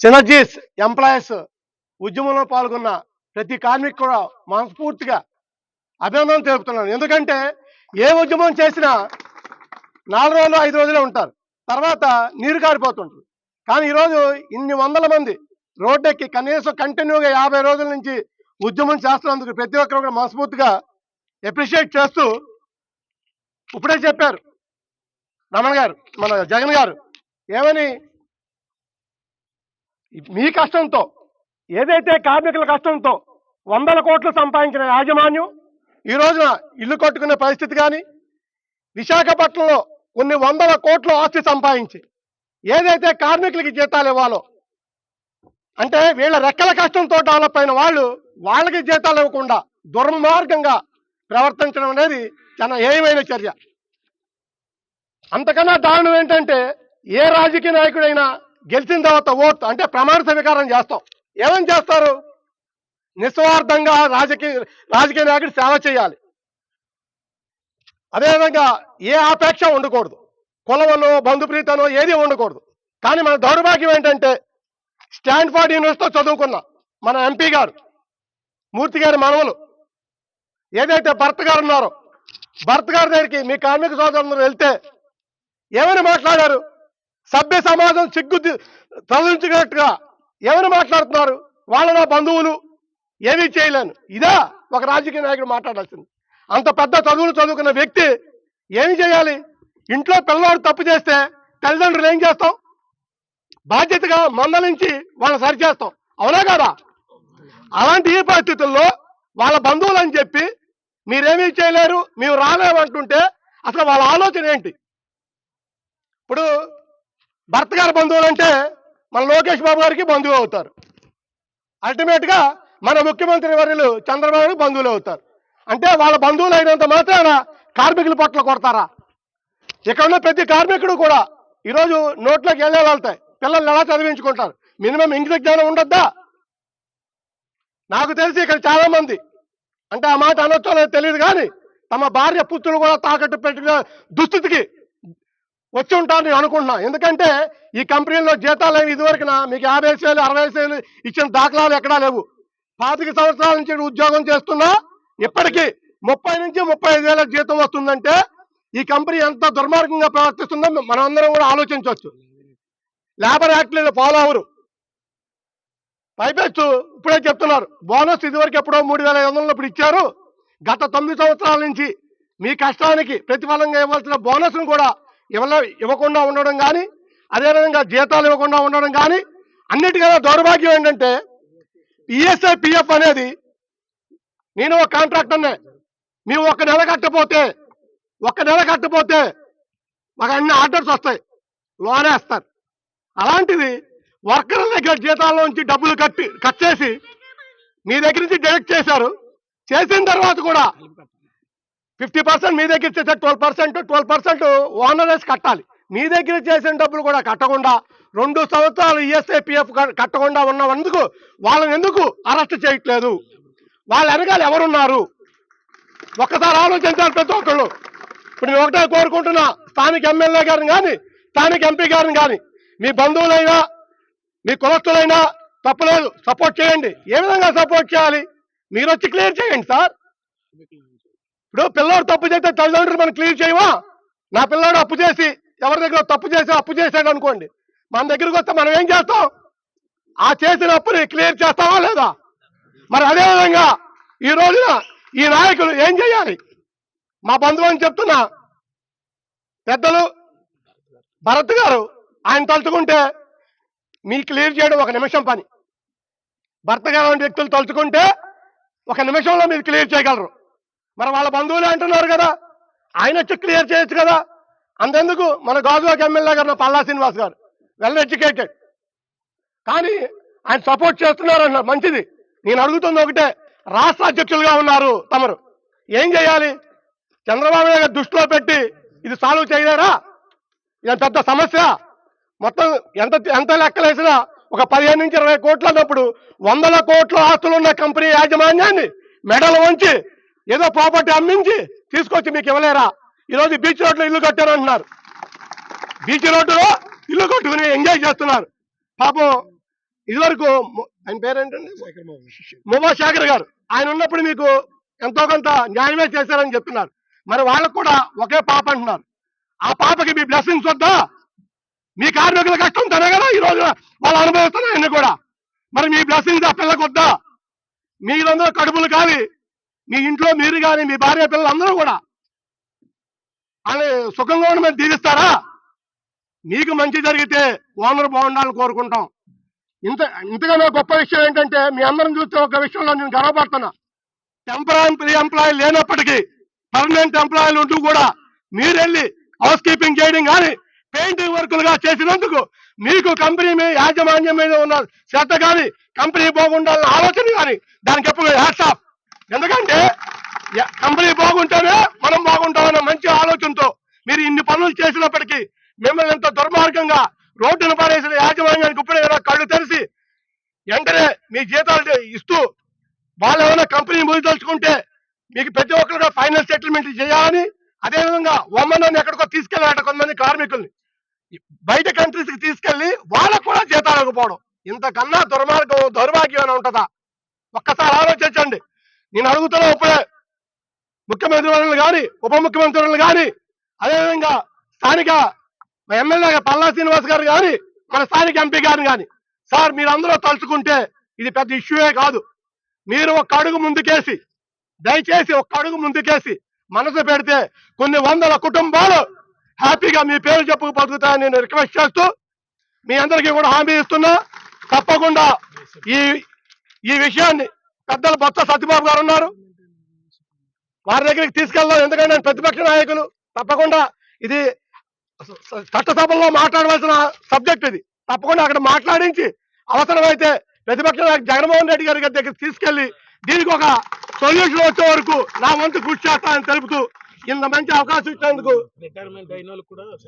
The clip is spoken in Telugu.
సినర్జీస్ ఎంప్లాయీస్ ఉద్యమంలో పాల్గొన్న ప్రతి కార్మికు కూడా మనస్ఫూర్తిగా అభినందన తెలుపుతున్నాను. ఎందుకంటే ఏ ఉద్యమం చేసినా నాలుగు రోజులు ఐదు రోజులే ఉంటారు. తర్వాత నీరు కారిపోతుంటారు కానీ ఈరోజు ఇన్ని వందల మంది రోడ్డెక్కి కనీసం కంటిన్యూగా యాభై రోజుల నుంచి ఉద్యమం చేస్తున్నందుకు ప్రతి ఒక్కరు కూడా మనస్ఫూర్తిగా అప్రిషియేట్ చేస్తూ ఇప్పుడే చెప్పారు రమణ గారు మన జగన్ గారు ఏమని మీ కష్టంతో ఏదైతే కార్మికుల కష్టంతో వందల కోట్లు సంపాదించిన యాజమాన్యం ఈ రోజున ఇల్లు కట్టుకునే పరిస్థితి కానీ విశాఖపట్నంలో కొన్ని వందల కోట్లు ఆస్తి సంపాదించి ఏదైతే కార్మికులకి జీతాలు ఇవ్వాలో అంటే వీళ్ళ రెక్కల కష్టంతో డెవలప్ అయిన వాళ్ళు వాళ్ళకి జీతాలు ఇవ్వకుండా దుర్మార్గంగా ప్రవర్తించడం అనేది చాలా ఏమైన చర్య. అంతకన్నా దారుణం ఏంటంటే ఏ రాజకీయ నాయకుడైనా గెలిచిన తర్వాత ఓట్ అంటే ప్రమాణ స్వీకారం చేస్తాం. ఏమని చేస్తారు? నిస్వార్థంగా రాజకీయ రాజకీయ నాయకుడు సేవ చేయాలి. అదేవిధంగా ఏ ఆపేక్ష ఉండకూడదు. కులమనో బంధుప్రీతనో ఏది ఉండకూడదు. కానీ మన దౌర్భాగ్యం ఏంటంటే స్టాన్ఫర్డ్ యూనివర్సిటీతో చదువుకున్న మన ఎంపీ గారు మూర్తి గారి మనవలు ఏదైతే భర్త గారు ఉన్నారో భర్త గారి దగ్గరికి మీ కార్మిక సోదరులందరూ వెళ్తే ఏమని మాట్లాడారు? సభ్య సమాజం సిగ్గు తొలగించినట్టుగా ఎవరు మాట్లాడుతున్నారు? వాళ్ళ నా బంధువులు. ఏమీ చేయలేను. ఇదా ఒక రాజకీయ నాయకుడు మాట్లాడాల్సింది. అంత పెద్ద చదువులు చదువుకున్న వ్యక్తి ఏమి చేయాలి? ఇంట్లో పిల్లవాడు తప్పు చేస్తే తల్లిదండ్రులు ఏం చేస్తాం? బాధ్యతగా మందలించి వాళ్ళని సరిచేస్తాం. అవునా కదా? అలాంటి ఈ పరిస్థితుల్లో వాళ్ళ బంధువులు అని చెప్పి మీరేమీ చేయలేరు మేము రాలేమంటుంటే అసలు వాళ్ళ ఆలోచన ఏంటి? ఇప్పుడు భర్త గారి బంధువులు అంటే మన లోకేష్ బాబు గారికి బంధువు అవుతారు. అల్టిమేట్గా మన ముఖ్యమంత్రి వర్యులు చంద్రబాబు గారికి బంధువులు అవుతారు. అంటే వాళ్ళ బంధువులు అయినంత మాత్రాన కార్మికుల పట్ల కొడతారా? ఇక్కడ ఉన్న ప్రతి కార్మికుడు కూడా ఈరోజు నోట్లోకి వెళ్ళే వెళ్తాయి పిల్లల్ని ఎలా చదివించుకుంటారు? మినిమం ఇంగ్లీష్ జ్ఞానం ఉండొద్దా? నాకు తెలిసి ఇక్కడ చాలామంది అంటే ఆ మాట అనొచ్చో తెలియదు కానీ తమ భార్య పుత్రులు కూడా తాకట్టు పెట్టిన దుస్థితికి వచ్చి ఉంటాను నేను అనుకుంటున్నా. ఎందుకంటే ఈ కంపెనీలో జీతాలు ఏమి ఇదివరకున మీకు యాభై వేలు అరవై వేలు ఇచ్చిన దాఖలాలు ఎక్కడా లేవు. పాతిక సంవత్సరాల నుంచి ఉద్యోగం చేస్తున్నా. ఇప్పటికీ ముప్పై నుంచి ముప్పై ఐదు వేల జీతం వస్తుందంటే ఈ కంపెనీ ఎంత దుర్మార్గంగా ప్రవర్తిస్తుందో మనమందరం కూడా ఆలోచించవచ్చు. లేబర్ యాక్ట్లు ఫాలో అవరు పైపెచ్చు ఇప్పుడే చెప్తున్నారు. బోనస్ ఇదివరకు ఎప్పుడో మూడు వేల ఐదు వందలు ఇప్పుడు ఇచ్చారు. గత తొమ్మిది సంవత్సరాల నుంచి మీ కష్టానికి ప్రతిఫలంగా ఇవ్వాల్సిన బోనస్ను కూడా ఇవ్వలే ఇవ్వకుండా ఉండడం కానీ అదేవిధంగా జీతాలు ఇవ్వకుండా ఉండడం కానీ అన్నిటికన్నా దౌర్భాగ్యం ఏంటంటే ఈఎస్ఐ పిఎఫ్ అనేది నేను ఒక కాంట్రాక్టర్నే మేము ఒక నెల కట్టపోతే ఒక నెల కట్టపోతే మాకు అన్ని ఆర్డర్స్ వస్తాయి లోనేస్తారు. అలాంటిది వర్కర్ల దగ్గర జీతాల్లోంచి డబ్బులు కట్టి కట్ చేసి మీ దగ్గర నుంచి డైరెక్ట్ చేశారు. చేసిన తర్వాత కూడా ఫిఫ్టీ పర్సెంట్ మీ దగ్గర చేసే twelve percent twelve percent owners కట్టాలి. మీ దగ్గర చేసిన డబ్బులు కూడా కట్టకుండా రెండు సంవత్సరాలు ఈఎస్ఐపిఎఫ్ కట్టకుండా ఉన్నందుకు వాళ్ళని ఎందుకు అరెస్ట్ చేయట్లేదు? వాళ్ళ వెనకాల ఎవరున్నారు? ఒక్కసారి ఆలోచించాలి ప్రతి ఒక్కళ్ళు. ఇప్పుడు నేను ఒకటే కోరుకుంటున్నా స్థానిక ఎమ్మెల్యే గారిని కానీ స్థానిక ఎంపీ గారిని కానీ మీ బంధువులైనా మీ కులస్తులైనా తప్పలేదు. సపోర్ట్ చేయండి. ఏ విధంగా సపోర్ట్ చేయాలి? మీరు వచ్చి క్లియర్ చేయండి సార్. ఇప్పుడు పిల్లోడు తప్పు చేస్తే తల్లిదండ్రులు మనం క్లియర్ చేయవా? నా పిల్లోడు అప్పు చేసి ఎవరి దగ్గర తప్పు చేసి అప్పు చేశాడు అనుకోండి. మన దగ్గరికి వస్తే మనం ఏం చేస్తాం? ఆ చేసిన అప్పుని క్లియర్ చేస్తావా లేదా? మరి అదేవిధంగా ఈ రోజున ఈ నాయకులు ఏం చేయాలి? మా బంధువు అని చెప్తున్నా పెద్దలు భరత్ గారు ఆయన తలుచుకుంటే మీ క్లియర్ చేయడం ఒక నిమిషం పని. భర్త గారు వంటి వ్యక్తులు తలుచుకుంటే ఒక నిమిషంలో మీరు క్లియర్ చేయగలరు. మరి వాళ్ళ బంధువులే అంటున్నారు కదా. ఆయన వచ్చి క్లియర్ చేయొచ్చు కదా. అంతెందుకు? మన గాజువాక ఎమ్మెల్యే గారు పల్లా శ్రీనివాస్ గారు. వెల్ ఎడ్యుకేటెడ్ కానీ ఆయన సపోర్ట్ చేస్తున్నారు అన్నారు మంచిది. నేను అడుగుతుంది ఒకటే రాష్ట్ర అధ్యక్షులుగా ఉన్నారు తమరు. ఏం చేయాలి? చంద్రబాబు నాయుడు దృష్టిలో పెట్టి ఇది సాల్వ్ చేయలేరా? ఇది పెద్ద సమస్య. మొత్తం ఎంత ఎంత లెక్కలేసినా ఒక పదిహేను నుంచి ఇరవై కోట్లు అన్నప్పుడు వందల కోట్ల ఆస్తులు ఉన్న కంపెనీ యాజమాన్యాన్ని మెడలు వంచి ఏదో ప్రాపర్టీ అమ్మించి తీసుకొచ్చి మీకు ఇవ్వలేరా? ఈరోజు బీచ్ రోడ్లో ఇల్లు కట్టారు అంటున్నారు బీచ్ రోడ్డులో ఇల్లు కట్టుకుని ఎంజాయ్ చేస్తున్నారు. పాపం ఇదివరకు ఆయన పేరేంటండి? ముబా శేఖర్ గారు. ఆయన ఉన్నప్పుడు మీకు ఎంతో కొంత న్యాయమే చేశారని చెప్తున్నారు. మరి వాళ్ళకు కూడా ఒకే పాప అంటున్నారు. ఆ పాపకి మీ బ్లెస్సింగ్స్ వద్దా? మీ కార్మికుల కష్టం తనే కదా ఈ రోజు వాళ్ళు అనుభవిస్తున్నారు అన్ని కూడా. మరి మీ బ్లెస్సింగ్స్ ఆ పిల్లలకు వద్దా? మీరందరూ కడుపులు కాలి మీ ఇంట్లో మీరు కానీ మీ భార్య పిల్లలందరూ కూడా అని సుఖంగా ఉన్న మీరు మీకు మంచి జరిగితే ఓనర్ బాగుండాలని కోరుకుంటాం. ఇంత ఇంతకన్నా గొప్ప విషయం ఏంటంటే మీ అందరం చూస్తే ఒక విషయంలో నేను గర్వపడుతున్నా. టెంపరీ ఎంప్లాయీ లేనప్పటికీ పర్మనెంట్ ఎంప్లాయీలు ఉంటూ కూడా మీరెళ్ళి హౌస్ కీపింగ్ చేయడం కానీ పెయింటింగ్ వర్కులుగా చేసినందుకు మీకు కంపెనీ మీద యాజమాన్యం మీద ఉన్న శ్రద్ధ కానీ కంపెనీ బాగుండాలన్న ఆలోచన కానీ దానికి ఎప్పుడు హ్యాట్స్ ఆఫ్. ఎందుకంటే కంపెనీ బాగుంటేనే మనం బాగుంటామన్న మంచి ఆలోచనతో మీరు ఇన్ని పనులు చేసినప్పటికీ మిమ్మల్ని ఎంత దుర్మార్గంగా రోడ్డును పారేసిన యాజమాన్యానికి ఇప్పుడే కదా కళ్ళు తెరిచి వెంటనే మీ జీతాలు ఇస్తూ వాళ్ళు ఏమైనా కంపెనీ ముగిదలుచుకుంటే మీకు ప్రతి ఒక్కరు ఫైనల్ సెటిల్మెంట్ చేయాలని అదేవిధంగా ఒమ్మనాన్ని ఎక్కడికో తీసుకెళ్ళాట కొంతమంది కార్మికుల్ని. బయట కంట్రీస్కి వాళ్ళకు కూడా జీతాలు ఇవ్వకపోవడం. ఇంతకన్నా దుర్మార్గం దౌర్భాగ్యం అని ఉంటుందా? ఒక్కసారి ఆలోచించండి. నేను అడుగుతున్నా ఇప్పుడే ముఖ్యమంత్రి వర్యులు కానీ ఉప ముఖ్యమంత్రి వర్యులు కానీ అదేవిధంగా స్థానిక ఎమ్మెల్యే పల్లా శ్రీనివాస్ గారు కానీ మన స్థానిక ఎంపీ గారిని కానీ. సార్ మీరందరూ తలుచుకుంటే ఇది పెద్ద ఇష్యూయే కాదు. మీరు ఒక అడుగు ముందుకేసి దయచేసి ఒక అడుగు ముందుకేసి మనసు పెడితే కొన్ని వందల కుటుంబాలు హ్యాపీగా మీ పేరు చెప్పుకు బతుకుతాయని నేను రిక్వెస్ట్ చేస్తూ మీ అందరికీ కూడా హామీ ఇస్తున్నా. తప్పకుండా ఈ ఈ విషయాన్ని పెద్దలు బొత్స సత్యబాబు గారు ఉన్నారు. వారి దగ్గరికి తీసుకెళ్దాం. ఎందుకంటే ప్రతిపక్ష నాయకులు. తప్పకుండా ఇది చట్టసభల్లో మాట్లాడవలసిన సబ్జెక్ట్ ఇది. తప్పకుండా అక్కడ మాట్లాడించి అవసరమైతే ప్రతిపక్ష నాయకు జగన్మోహన్ రెడ్డి గారి దగ్గరికి తీసుకెళ్ళి దీనికి ఒక సొల్యూషన్ వచ్చే వరకు నా వంతు కృషి చేస్తానని తెలుపుతూ ఇంత మంచి అవకాశం ఇచ్చినందుకు రిటైర్మెంట్ అయిన కూడా